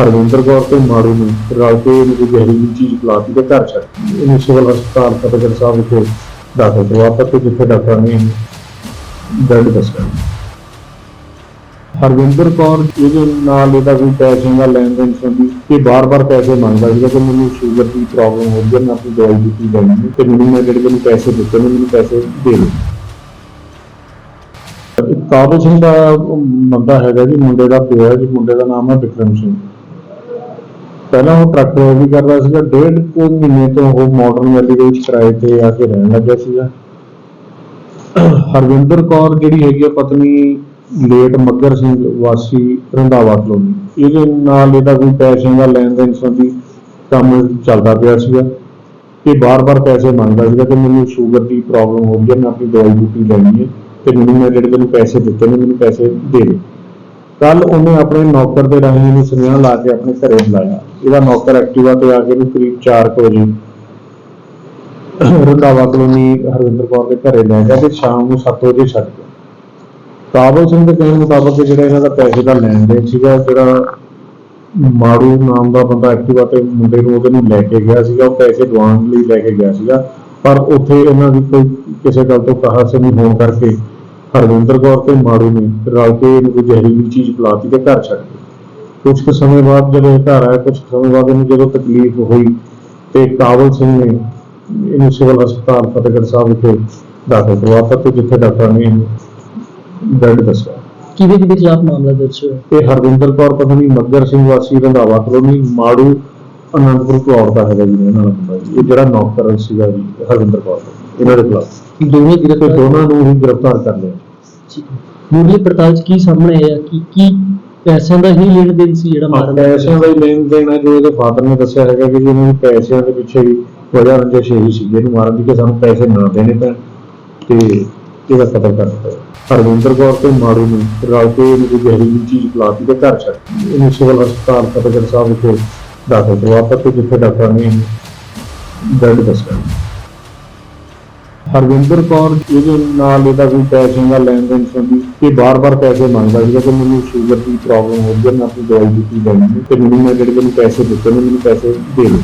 ਹਰਵਿੰਦਰ ਕੌਰ ਤੇ ਮਾਰੂ ਨੂੰ ਰਲ ਕੇ ਇਹਨੂੰ ਕੋਈ ਜ਼ਹਿਰੀਲੀ ਚੀਜ਼ ਪਿਲਾਤੀ ਤੇ ਘਰ ਛੱਡ ਦਿੱਤੀ। ਇਹਨੂੰ ਸਿਵਲ ਹਸਪਤਾਲ ਫਤਿਹਗੜ੍ਹ ਸਾਹਿਬ ਵਿਖੇ ਦਾਖਲ ਕਰਵਾਤਾ ਤੇ ਜਿੱਥੇ ਡਾਕਟਰ ਨੇ ਇਹਨੂੰ ਦਰਦ ਦੱਸਿਆ। ਹਰਵਿੰਦਰ ਕੌਰ ਇਹਦੇ ਨਾਲ ਇਹਦਾ ਕੋਈ ਪੈਸੇ ਦਾ ਲੈਣ ਦੇਣ ਸੰਬੰਧੀ ਇਹ ਬਾਰ-ਬਾਰ ਪੈਸੇ ਮੰਗਦਾ ਸੀਗਾ ਕਿ ਮੈਨੂੰ ਸ਼ੂਗਰ ਦੀ ਪ੍ਰੋਬਲਮ ਹੋ ਗਈ ਹੈ ਮੈਂ ਆਪਣੀ ਦਵਾਈ ਦਿੱਤੀ ਲੈਣੀ ਹੈ ਤੇ ਮੈਨੂੰ ਮੈਂ ਜਿਹੜੇ ਮੈਨੂੰ ਪੈਸੇ ਦਿੱਤੇ ਨੇ, ਮੈਨੂੰ ਪੈਸੇ ਦੇ ਦਿਓ। ਇੱਕ ਸਿੰਘ ਦਾ ਮੁੰਡਾ ਹੈਗਾ ਜੀ, ਮੁੰਡੇ ਦਾ ਪਿਓ ਹੈ ਜੀ, ਮੁੰਡੇ ਦਾ ਨਾਮ ਹੈ ਵਿਕਰਮ ਸਿੰਘ। ਪਹਿਲਾਂ ਉਹ ਟਰੱਕ ਡਰਾਈਵਰੀ ਕਰਦਾ ਸੀਗਾ, ਡੇਢ ਕੁ ਮਹੀਨੇ ਤੋਂ ਉਹ ਮਾਡਰਨ ਵੈਲੀ ਦੇ ਵਿੱਚ ਕਿਰਾਏ ਤੇ ਆ ਕੇ ਰਹਿਣ ਲੱਗਿਆ ਸੀਗਾ। ਹਰਵਿੰਦਰ ਕੌਰ ਜਿਹੜੀ ਹੈਗੀ ਆ, ਪਤਨੀ ਲੇਟ ਮੱਗਰ ਸਿੰਘ ਵਾਸੀ ਰੰਧਾਵਾ ਕਲੋਨੀ ਇਹਦੇ ਨਾਲ ਇਹਦਾ ਕੋਈ ਪੈਸਿਆਂ ਦਾ ਲੈਣ ਦੇਣ ਸੰਬੰਧੀ ਕੰਮ ਚੱਲਦਾ ਪਿਆ ਸੀਗਾ। ਇਹ ਬਾਰ-ਬਾਰ ਪੈਸੇ ਮੰਗਦਾ ਸੀਗਾ ਕਿ ਮੈਨੂੰ ਸ਼ੂਗਰ ਦੀ ਪ੍ਰੋਬਲਮ ਹੋ ਗਈ ਹੈ, ਮੈਂ ਆਪਣੀ ਦਵਾਈ ਬੂਟੀ ਲੈਣੀ ਹੈ ਤੇ ਮੈਨੂੰ ਮੈਂ ਜਿਹੜੇ ਤੈਨੂੰ ਪੈਸੇ ਦਿੱਤੇ ਨੇ, ਮੈਨੂੰ ਪੈਸੇ ਦੇ ਦੇ। ਕੱਲ ਉਹਨੇ ਆਪਣੇ ਨੌਕਰ ਦੇ ਰਾਹੀਂ ਇਹਨੂੰ ਸੁਨੇਹਾ ਲਾ ਕੇ ਆਪਣੇ ਘਰੇ ਬੁਲਾਇਆ। ਇਹਦਾ ਨੌਕਰ ਐਕਟਿਵਾ ਤੇ ਆ ਕੇ ਇਹਨੂੰ ਕਰੀਬ 4 ਵਜੇ ਰੰਧਾਵਾ ਕਲੋਨੀ ਹਰਵਿੰਦਰ ਕੌਰ ਦੇ ਘਰੇ ਲੈ ਗਿਆ ਤੇ ਸ਼ਾਮ ਨੂੰ 7 ਵਜੇ ਛੱਡ ਗਿਆ। ਕਾਬਲ ਸਿੰਘ ਦੇ ਕਹਿਣ ਮੁਤਾਬਕ ਜਿਹੜਾ ਇਹਨਾਂ ਦਾ ਪੈਸੇ ਦਾ ਲੈਣ ਦੇਣ ਸੀਗਾ, ਜਿਹੜਾ ਮਾਰੂ ਨਾਮ ਦਾ ਬੰਦਾ ਐਕਟਿਵਾ ਤੇ ਮੁੰਡੇ ਨੂੰ ਉਹਦੇ ਨੂੰ ਲੈ ਕੇ ਗਿਆ ਸੀਗਾ, ਉਹ ਪੈਸੇ ਦਵਾਉਣ ਲਈ ਲੈ ਕੇ ਗਿਆ ਸੀਗਾ, ਪਰ ਉੱਥੇ ਇਹਨਾਂ ਦੀ ਕੋਈ ਕਿਸੇ ਗੱਲ ਤੋਂ ਕਹਾਸੇ ਨਹੀਂ ਹੋਣ ਕਰਕੇ ਹਰਵਿੰਦਰ ਕੌਰ ਤੇ ਮਾਰੂ ਨੇ ਰਲ ਕੇ ਇਹਨੂੰ ਕੋਈ ਜ਼ਹਿਰੀਲੀ ਚੀਜ਼ ਪਿਲਾਤੀ ਤੇ ਘਰ ਛੱਡ ਗਏ ਕੁਝ ਕੁ ਸਮੇਂ ਬਾਅਦ ਜਦੋਂ ਇਹ ਘਰ ਆਇਆ ਕੁਝ ਸਮੇਂ ਬਾਅਦ ਇਹਨੂੰ ਜਦੋਂ ਤਕਲੀਫ ਹੋਈ ਤੇ ਕਾਬਲ ਸਿੰਘ ਨੇ ਇਹਨੂੰ ਸਿਵਲ ਹਸਪਤਾਲ ਫਤਿਹਗੜ੍ਹ ਸਾਹਿਬ ਵਿਖੇ ਦਾਖਲ ਕਰਵਾਤਾ ਤੇ ਜਿੱਥੇ ਡਾਕਟਰ ਨੇ ਦਰਦ ਦੱਸਿਆ। ਕਿਹਦੇ ਕਿਹਦੇ ਖਿਲਾਫ ਮਾਮਲਾ ਦਰਜ ਹੋਇਆ? ਤੇ ਹਰਵਿੰਦਰ ਕੌਰ ਪਤਨੀ ਮੱਗਰ ਸਿੰਘ ਵਾਸੀ ਰੰਧਾਵਾ ਕਲੋਨੀ ਮਾੜੂ ਅਨੰਦਪੁਰ ਕੌਰ ਦਾ ਹੈਗਾ ਜੀ ਇਹਨਾਂ ਦਾ ਮੁੰਡਾ ਜੀ। ਇਹ ਜਿਹੜਾ ਨੌਕਰ ਸੀਗਾ ਜੀ ਹਰਵਿੰਦਰ ਕੌਰ। ਇਹਨਾਂ ਦੇ ਖਿਲਾਫ। ਦੋਵੇਂ ਗ੍ਰਿਫਤਾਰ ਦੋਨਾਂ ਨੂੰ ਹੀ ਗ੍ਰਿਫਤਾਰ ਕਰ ਲਿਆ। ਮੁੱਢਲੀ ਪੜਤਾਲ ਚ ਕੀ ਸਾਹਮਣੇ ਆਇਆ? ਕਿ ਕੀ ਪੈਸਿਆਂ ਦਾ ਹੀ ਲੈਣ ਦੇਣ ਸੀ ਜਿਹੜਾ ਮਾਰਨ ਦਾ। ਪੈਸਿਆਂ ਦਾ ਹੀ ਲੈਣ ਦੇਣ ਹੈ ਜੋ ਇਹਦੇ ਫਾਦਰ ਨੇ ਦੱਸਿਆ ਹੈਗਾ ਕਿ ਜੀ ਨੂੰ ਪੈਸਿਆਂ ਦੇ ਪਿੱਛੇ ਹੀ ਵਜ੍ਹਾ ਰੰਜਿਸ਼ ਇਹੀ ਸੀ ਇਹਨੂੰ ਮਾਰਨ ਦੀ ਕਿ ਸਾਨੂੰ ਪੈਸੇ ਨਾ ਦੇਣੇ ਪੈਣ ਤੇ ਇਹਦਾ ਕਤਲ ਕਰ ਦਿੱਤਾ ਹਰਵਿੰਦਰ ਕੌਰ ਤੇ ਮਾਰੂ ਨੂੰ ਰਲ ਕੇ ਇਹਨੂੰ ਜ਼ਹਿਰੀਲੀ ਚੀਜ਼ ਪਿਲਾਤੀ ਤੇ ਘਰ ਛੱਡ ਦਿੱਤੀ। ਇਹਨੂੰ ਸਿਵਲ ਹਸਪਤਾਲ ਫਤਿਹਗੜ੍ਹ ਸਾਹਿਬ ਵਿਖੇ ਦਾਖਲ ਕਰਵਾਤਾ ਤੇ ਜਿੱਥੇ ਡਾਕਟਰ ਨੇ ਇਹਨੂੰ ਦੱਸਿਆ। ਹਰਵਿੰਦਰ ਕੌਰ ਇਹਦੇ ਨਾਲ ਇਹਦਾ ਕੋਈ ਪੈਸਿਆਂ ਦਾ ਲੈਣ ਦੇਣ ਸੰਬੰਧੀ ਇਹ ਬਾਰ-ਬਾਰ ਪੈਸੇ ਮੰਗਦਾ ਸੀਗਾ ਕਿ ਮੈਨੂੰ ਸ਼ੂਗਰ ਦੀ ਪ੍ਰੋਬਲਮ ਹੋ ਗਈ ਹੈ ਮੈਂ ਆਪਣੀ ਦਵਾਈ ਦਿੱਤੀ ਲੈਣੀ ਹੈ ਤੇ ਮੈਨੂੰ ਮੈਂ ਜਿਹੜੇ ਮੈਨੂੰ ਪੈਸੇ ਦਿੱਤੇ ਨੇ, ਮੈਨੂੰ ਪੈਸੇ ਦੇ ਦਿਓ।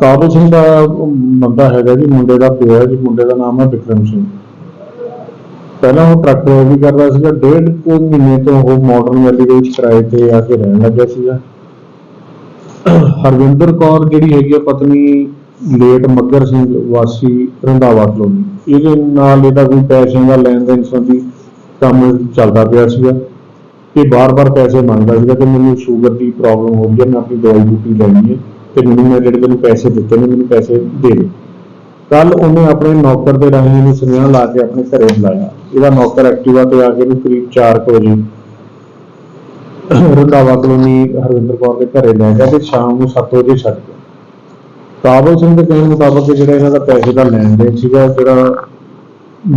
ਕਾਬਲ ਸਿੰਘ ਦਾ ਮੁੰਡਾ ਹੈਗਾ ਜੀ, ਮੁੰਡੇ ਦਾ ਪਿਓ ਹੈ ਜੀ, ਮੁੰਡੇ ਦਾ ਨਾਮ ਹੈ ਵਿਕਰਮ ਸਿੰਘ। ਪਹਿਲਾਂ ਉਹ ਟਰੱਕ ਡਰਾਈਵਰੀ ਕਰਦਾ ਸੀਗਾ, ਡੇਢ ਕੁ ਮਹੀਨੇ ਤੋਂ ਉਹ ਮਾਡਰਨ ਵੈਲੀ ਦੇ ਵਿੱਚ ਕਿਰਾਏ ਤੇ ਆ ਕੇ ਰਹਿਣ ਲੱਗਿਆ ਸੀਗਾ। ਹਰਵਿੰਦਰ ਕੌਰ ਜਿਹੜੀ ਹੈਗੀ ਆ, ਪਤਨੀ ਲੇਟ ਮੱਗਰ ਸਿੰਘ ਵਾਸੀ ਰੰਧਾਵਾ ਕਲੋਨੀ ਇਹਦੇ ਨਾਲ ਇਹਦਾ ਕੋਈ ਪੈਸਿਆਂ ਦਾ ਲੈਣ ਦੇਣ ਸੰਬੰਧੀ ਕੰਮ ਚੱਲਦਾ ਪਿਆ ਸੀਗਾ। ਇਹ ਬਾਰ-ਬਾਰ ਪੈਸੇ ਮੰਗਦਾ ਸੀਗਾ ਕਿ ਮੈਨੂੰ ਸ਼ੂਗਰ ਦੀ ਪ੍ਰੋਬਲਮ ਹੋ ਗਈ ਹੈ, ਮੈਂ ਆਪਣੀ ਦਵਾਈ ਬੂਟੀ ਲੈਣੀ ਹੈ ਤੇ ਮੈਨੂੰ ਮੈਂ ਜਿਹੜੇ ਮੈਨੂੰ ਪੈਸੇ ਦਿੱਤੇ ਨੇ, ਮੈਨੂੰ ਪੈਸੇ ਦੇ ਦੇ। ਕੱਲ ਉਹਨੇ ਆਪਣੇ ਨੌਕਰ ਦੇ ਰਾਹੀਂ ਇਹਨੂੰ ਸੁਨੇਹਾ ਲਾ ਕੇ ਆਪਣੇ ਘਰੇ ਬੁਲਾਇਆ। ਇਹਦਾ ਨੌਕਰ ਐਕਟਿਵਾ ਤੇ ਆ ਕੇ ਇਹਨੂੰ ਕਰੀਬ 4 ਵਜੇ ਰੰਧਾਵਾ ਕਲੋਨੀ ਹਰਵਿੰਦਰ ਕੌਰ ਦੇ ਘਰੇ ਲੈ ਗਿਆ ਤੇ ਸ਼ਾਮ ਨੂੰ 7 ਵਜੇ ਛੱਡ ਗਿਆ। ਕਾਬਲ ਸਿੰਘ ਦੇ ਕਹਿਣ ਮੁਤਾਬਕ ਜਿਹੜਾ ਇਹਨਾਂ ਦਾ ਪੈਸੇ ਦਾ ਲੈਣ ਦੇਣ ਸੀਗਾ, ਜਿਹੜਾ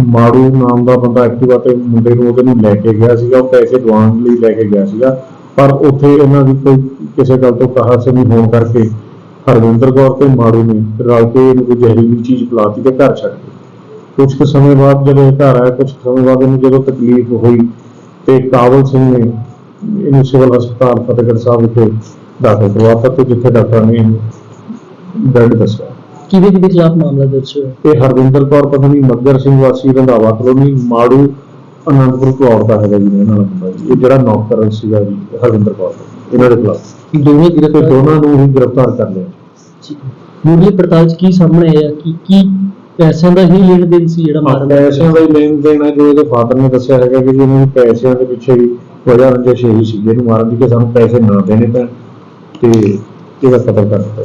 ਮਾਰੂ ਨਾਮ ਦਾ ਬੰਦਾ ਐਕਟਿਵਾ ਤੇ ਮੁੰਡੇ ਨੂੰ ਉਹਦੇ ਨੂੰ ਲੈ ਕੇ ਗਿਆ ਸੀਗਾ, ਉਹ ਪੈਸੇ ਦਵਾਉਣ ਲਈ ਲੈ ਕੇ ਗਿਆ ਸੀਗਾ। ਪਰ ਉੱਥੇ ਇਹਨਾਂ ਦੀ ਕੋਈ ਕਿਸੇ ਗੱਲ ਤੋਂ ਕਹਾਸ ਨਹੀਂ ਹੋਣ ਕਰਕੇ ਹਰਵਿੰਦਰ ਕੌਰ ਤੇ ਮਾਰੂ ਨੇ ਰਲ ਕੇ ਇਹਨੂੰ ਕੋਈ ਜ਼ਹਿਰੀਲੀ ਚੀਜ਼ ਪਿਲਾਤੀ ਤੇ ਘਰ ਛੱਡ ਗਏ ਕੁਝ ਕੁ ਸਮੇਂ ਬਾਅਦ ਜਦੋਂ ਇਹ ਘਰ ਆਇਆ ਕੁਝ ਕੁ ਸਮੇਂ ਬਾਅਦ ਇਹਨੂੰ ਜਦੋਂ ਤਕਲੀਫ ਹੋਈ ਤੇ ਕਾਬਲ ਸਿੰਘ ਨੇ ਇਹਨੂੰ ਸਿਵਲ ਹਸਪਤਾਲ ਫਤਿਹਗੜ੍ਹ ਸਾਹਿਬ ਵਿਖੇ ਦਾਖਲ ਕਰਵਾਤਾ ਤੇ ਜਿੱਥੇ ਡਾਕਟਰਾਂ ਨੇ ਦਰਦ ਦੱਸਿਆ। ਕਿਹਦੇ ਕਿਹਦੇ ਖਿਲਾਫ ਮਾਮਲਾ ਦਰਜ ਹੋਇਆ? ਤੇ ਹਰਵਿੰਦਰ ਕੌਰ ਪਤਨੀ ਮੱਗਰ ਸਿੰਘ ਵਾਸੀ ਰੰਧਾਵਾ ਕਲੋਨੀ ਮਾੜੂ ਅਨੰਦਪੁਰ ਕੌਰ ਦਾ ਹੈਗਾ ਜੀ ਇਹਨਾਂ ਦਾ ਮੁੰਡਾ ਜੀ। ਇਹ ਜਿਹੜਾ ਨੌਕਰ ਸੀਗਾ ਜੀ ਹਰਵਿੰਦਰ ਕੌਰ। ਇਹਨਾਂ ਦੇ ਖਿਲਾਫ। ਦੋਵੇਂ ਤੇ ਗ੍ਰਿਫਤਾਰ ਦੋਨਾਂ ਨੂੰ ਹੀ ਗ੍ਰਿਫਤਾਰ ਕਰ ਲਿਆ। ਮੁੱਢਲੀ ਪੜਤਾਲ ਚ ਕੀ ਸਾਹਮਣੇ ਆਇਆ? ਕਿ ਕੀ ਪੈਸਿਆਂ ਦਾ ਹੀ ਲੈਣ ਦੇਣ ਸੀ ਜਿਹੜਾ ਮਾਰਨ ਦਾ? ਪੈਸਿਆਂ ਦਾ ਹੀ ਲੈਣ ਦੇਣ ਹੈ ਜੋ ਇਹਦੇ ਫਾਦਰ ਨੇ ਦੱਸਿਆ ਹੈਗਾ ਕਿ ਜੀ ਇਹਨਾਂ ਨੂੰ ਪੈਸਿਆਂ ਦੇ ਪਿੱਛੇ ਹੀ ਵਜ੍ਹਾ ਰੰਜਿਸ਼ ਇਹੀ ਸੀ ਇਹਨੂੰ ਮਾਰਨ ਦੀ ਕਿ ਸਾਨੂੰ ਪੈਸੇ ਨਾ ਦੇਣੇ ਪੈਣ। ਤੇ ਇਹਦਾ ਕਤਲ ਕਰ ਦਿੱਤਾ।